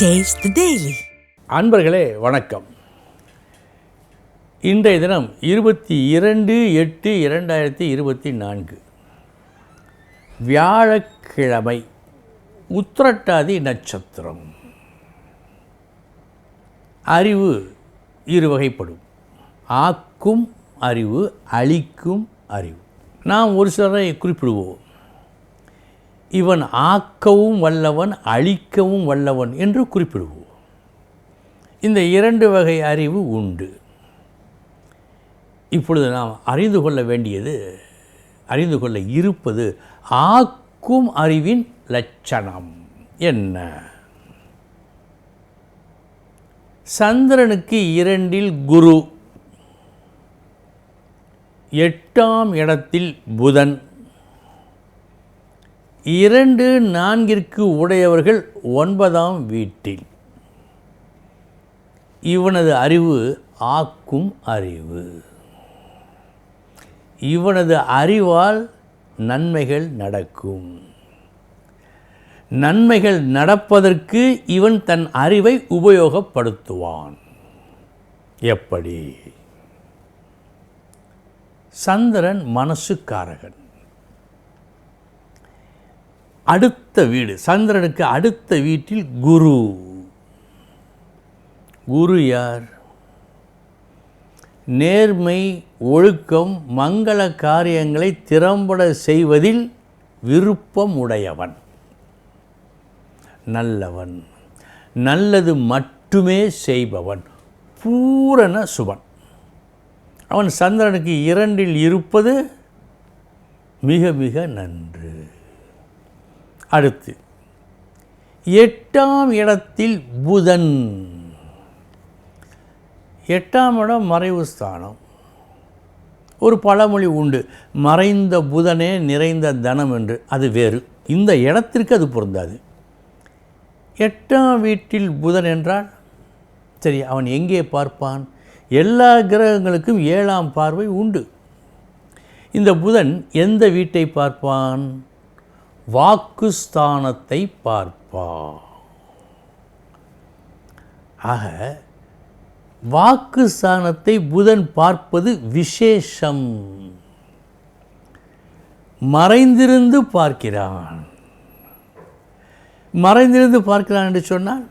Taste daily அன்பர்களே வணக்கம். இன்றைய தினம் இருபத்தி இரண்டு எட்டு இரண்டாயிரத்தி இருபத்தி நான்கு. வியாழக்கிழமை உத்திரட்டாதி நட்சத்திரம். அறிவு இரு வகைப்படும் ஆக்கும் அறிவு அழிக்கும் அறிவு. நாம் ஒரு சிலரை குறிப்பிடுவோம். இவன் ஆக்கவும் வல்லவன் அழிக்கவும் வல்லவன் என்று குறிப்பிடுவோம். இந்த இரண்டு வகை அறிவு உண்டு. இப்பொழுது நாம் அறிந்து கொள்ள வேண்டியது அறிந்து கொள்ள இருப்பது ஆக்கும் அறிவின் லட்சணம். என்ன? சந்திரனுக்கு இரண்டில் குரு எட்டாம் இடத்தில் புதன். இரண்டு நான்கிற்கு உடையவர்கள் ஒன்பதாம் வீட்டில். இவனது அறிவு ஆக்கும் அறிவு. இவனது அறிவால் நன்மைகள் நடக்கும். நன்மைகள் நடப்பதற்கு இவன் தன் அறிவை உபயோகப்படுத்துவான். எப்படி? சந்திரன் மனசுக்காரகன். அடுத்த வீடு சந்திரனுக்கு அடுத்த வீட்டில் குரு. குரு யார்? நேர்மை ஒழுக்கம் மங்கள காரியங்களை திறம்பட செய்வதில் விருப்பம் உடையவன். நல்லவன். நல்லது மட்டுமே செய்பவன். பூரண சுபன். அவன் சந்திரனுக்கு இரண்டில் இருப்பது மிக மிக நன்று. அடுத்து எட்டாம் இடத்தில் புதன். எட்டாம் இடம் மறைவு ஸ்தானம். ஒரு பழமொழி உண்டு மறைந்த புதனே நிறைந்த தனம் என்று. அது வேறு. இந்த இடத்திற்கு அது பொருந்தாது. எட்டாம் வீட்டில் புதன் என்றால் சரி அவன் எங்கே பார்ப்பான்? எல்லா கிரகங்களுக்கும் ஏழாம் பார்வை உண்டு. இந்த புதன் எந்த வீட்டை பார்ப்பான்? வாக்குஸ்தானத்தை பார்ப்பா. ஆக வாக்குஸ்தானத்தை புதன் பார்ப்பது விசேஷம். மறைந்திருந்து பார்க்கிறான். மறைந்திருந்து பார்க்கிறான் என்று சொன்னால்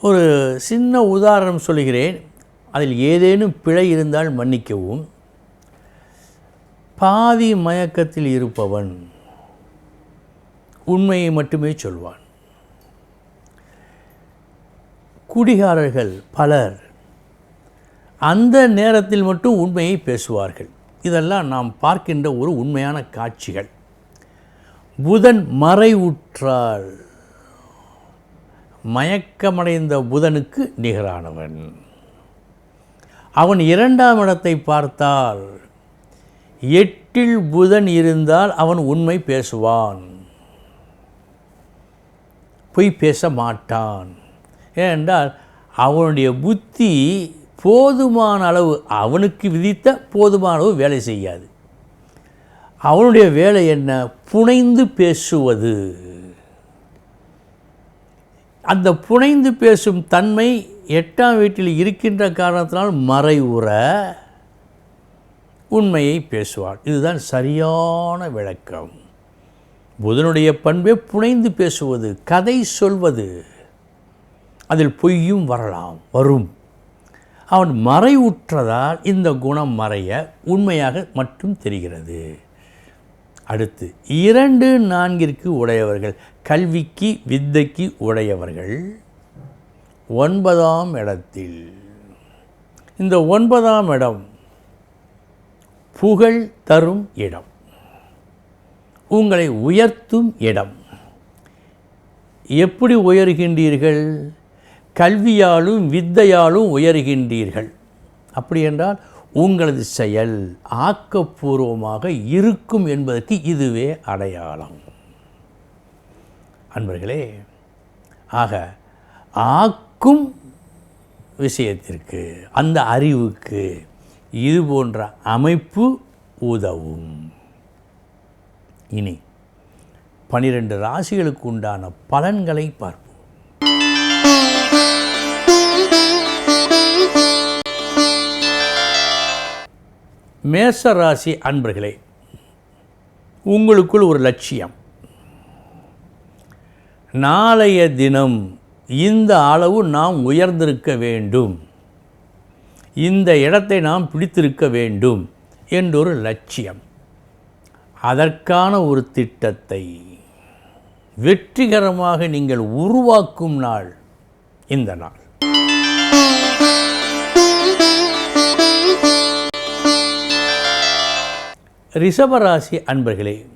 ஒரு சின்ன உதாரணம் சொல்கிறேன் அதில் ஏதேனும் பிழை இருந்தால் மன்னிக்கவும். பாதி மயக்கத்தில் இருப்பவன். உண்மையை மட்டுமே சொல்வான். குடிகாரர்கள் பலர் அந்த நேரத்தில் மட்டும் உண்மையை பேசுவார்கள். இதெல்லாம் நாம் பார்க்கின்ற ஒரு உண்மையான காட்சிகள். புதன் மறைவுற்றால் மயக்கமடைந்த புதனுக்கு நிகரானவன். அவன் இரண்டாம் இடத்தை பார்த்தால் எட்டில் புதன் இருந்தால் அவன் உண்மை பேசுவான். பொய் பேச மாட்டான். ஏனென்றால் அவனுடைய புத்தி போதுமான அளவு அவனுக்கு விதித்த போதுமான அளவு வேலை செய்யாது. அவனுடைய வேலை என்ன? புனைந்து பேசுவது. அந்த புனைந்து பேசும் தன்மை எட்டாம் வீட்டில் இருக்கின்ற காரணத்தினால் மறைவுற உண்மையை பேசுவான் இதுதான் சரியான விளக்கம். புதனுடைய பண்பே புனைந்து பேசுவது கதை சொல்வது அதில் பொய்யும் வரலாம் வரும். அவன் மறைவுற்றதால் இந்த குணம் மறைய உண்மையாக மட்டும் தெரிகிறது. அடுத்து இரண்டு நான்கிற்கு உடையவர்கள் கல்விக்கு வித்தைக்கு உடையவர்கள் ஒன்பதாம் இடத்தில். இந்த ஒன்பதாம் இடம் புகழ் தரும் இடம். உங்களை உயர்த்தும் இடம். எப்படி உயர்கின்றீர்கள்? கல்வியாலும் வித்தையாலும் உயர்கின்றீர்கள். அப்படி என்றால் உங்களது செயல் ஆக்கப்பூர்வமாக இருக்கும் என்பதற்கு இதுவே அடையாளம். அன்பர்களே ஆக ஆக்கும் விஷயத்திற்கு அந்த அறிவுக்கு இது போன்ற அமைப்பு உதவும். இனி பனிரெண்டு ராசிகளுக்கு உண்டான பலன்களை பார்ப்போம். மேச ராசி அன்பர்களே உங்களுக்குள் ஒரு லட்சியம். நாளைய தினம் இந்த அளவு நாம் உயர்ந்திருக்க வேண்டும். இந்த இடத்தை நாம் பிடித்திருக்க வேண்டும் என்றொரு லட்சியம். அதற்கான ஒரு திட்டத்தை வெற்றிகரமாக நீங்கள் உருவாக்கும் நாள் இந்த நாள். ரிஷபராசி அன்பர்களே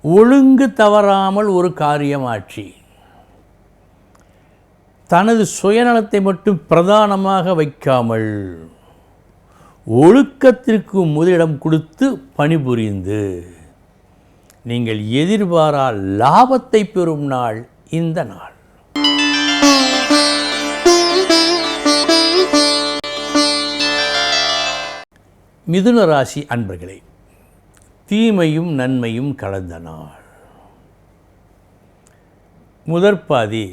ஒழுங்கு தவறாமல் ஒரு காரியமாட்சி தனது சுயநலத்தை மட்டும் பிரதானமாக வைக்காமல் ஒழுக்கத்திற்கு முதலிடம் கொடுத்து பணிபுரிந்து நீங்கள் எதிர்பாரா லாபத்தை பெறும் நாள் இந்த நாள். மிதுன ராசி அன்பர்களே தீமையும் நன்மையும் கலந்த நாள். முதற்பாதி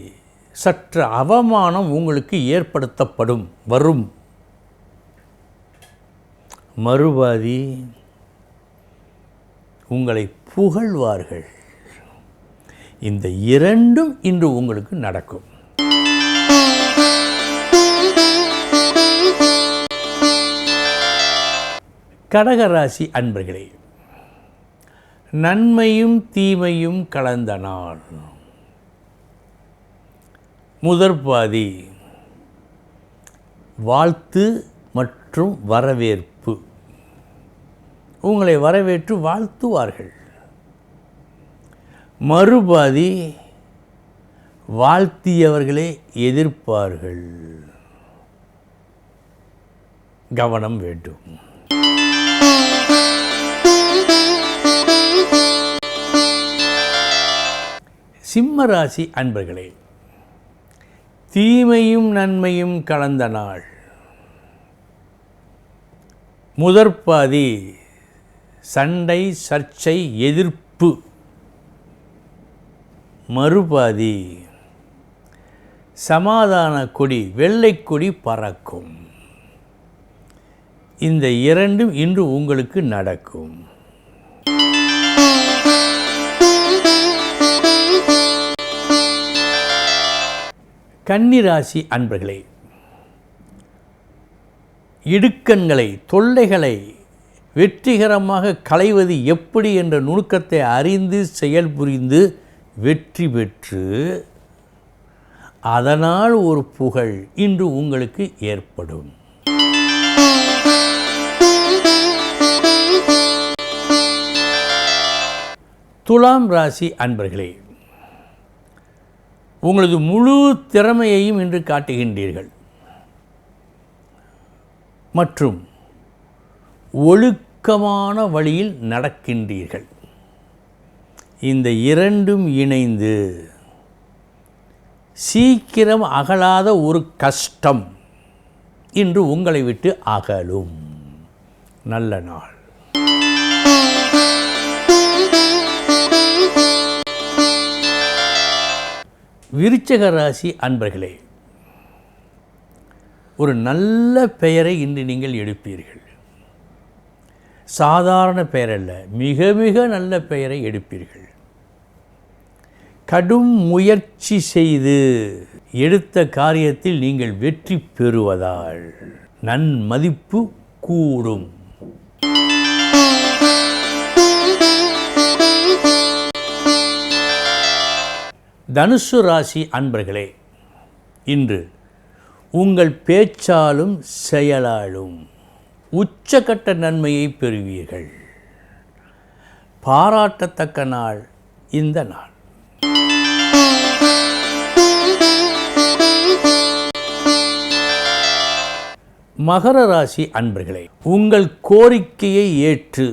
சற்று அவமானம் உங்களுக்கு ஏற்படுத்தப்படும் வரும். மறுபாதி உங்களை புகழ்வார்கள். இந்த இரண்டும் இன்று உங்களுக்கு நடக்கும். கடகராசி அன்பர்களே நன்மையும் தீமையும் கலந்த நாள் முதற்பாதி வாழ்த்து மற்றும் வரவேற்பு. உங்களை வரவேற்று வாழ்த்துவார்கள். மறுபாதி வாழ்த்தியவர்களே எதிர்ப்பார்கள். கவனம் வேண்டும். சிம்ம ராசி அன்பர்களே தீமையும் நன்மையும் கலந்த நாள். முதற்பாதி சண்டை சர்ச்சை எதிர்ப்பு. மறுபாதி. சமாதான கொடி வெள்ளை கொடி பறக்கும். இந்த இரண்டும் இன்று உங்களுக்கு நடக்கும். கன்னிராசி அன்பர்களே இடுக்கண்களை தொல்லைகளை வெற்றிகரமாக களைவது எப்படி என்ற நுணுக்கத்தை அறிந்து செயல்புரிந்து வெற்றி பெற்று அதனால் ஒரு புகழ் இன்று உங்களுக்கு ஏற்படும். துலாம் ராசி அன்பர்களே உங்களது முழு திறமையையும் இன்று காட்டுகின்றீர்கள். மற்றும் ஒழுக்கமான வழியில் நடக்கின்றீர்கள். இந்த இரண்டும் இணைந்து சீக்கிரம் அகலாத ஒரு கஷ்டம் இன்று உங்களை விட்டு அகலும். நல்ல நாள். விருச்சக ராசி அன்பர்களே ஒரு நல்ல பெயரை இன்று நீங்கள் எடுப்பீர்கள் சாதாரண பெயரல்ல மிக மிக நல்ல பெயரை எடுப்பீர்கள். கடும் முயற்சி செய்து எடுத்த காரியத்தில் நீங்கள் வெற்றி பெறுவதால் நன்மதிப்பு கூடும். தனுசு ராசி அன்பர்களே இன்று உங்கள் பேச்சாலும் செயலாலும் உச்சக்கட்ட நன்மையை பெறுவீர்கள். பாராட்டத்தக்க நாள் இந்த நாள். மகர ராசி அன்பர்களே உங்கள் கோரிக்கையை ஏற்று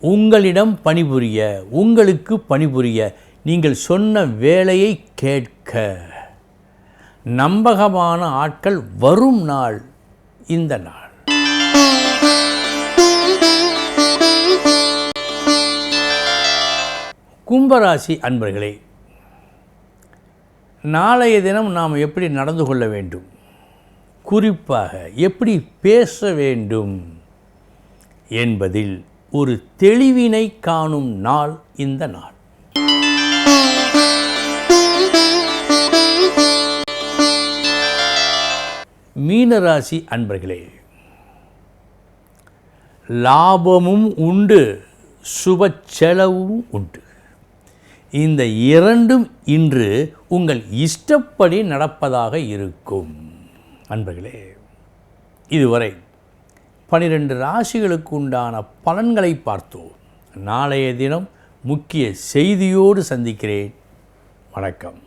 உங்களிடம் பணிபுரிய உங்களுக்கு பணிபுரிய நீங்கள் சொன்ன வேலையை கேட்க நம்பகமான ஆட்கள் வரும் நாள். இந்த நாள். கும்பராசி அன்பர்களே நாளைய தினம் நாம் எப்படி நடந்து கொள்ள வேண்டும்? குறிப்பாக எப்படி பேச வேண்டும் என்பதில் ஒரு தெளிவினை காணும் நாள் இந்த நாள். மீனராசி அன்பர்களே லாபமும் உண்டு சுப செலவும் உண்டு. இந்த இரண்டும் இன்று உங்கள் இஷ்டப்படி நடப்பதாக இருக்கும். அன்பர்களே இதுவரை பனிரெண்டு ராசிகளுக்கு உண்டான பலன்களை பார்த்தோம். நாளைய தினம் முக்கிய செய்தியோடு சந்திக்கிறேன். வணக்கம்.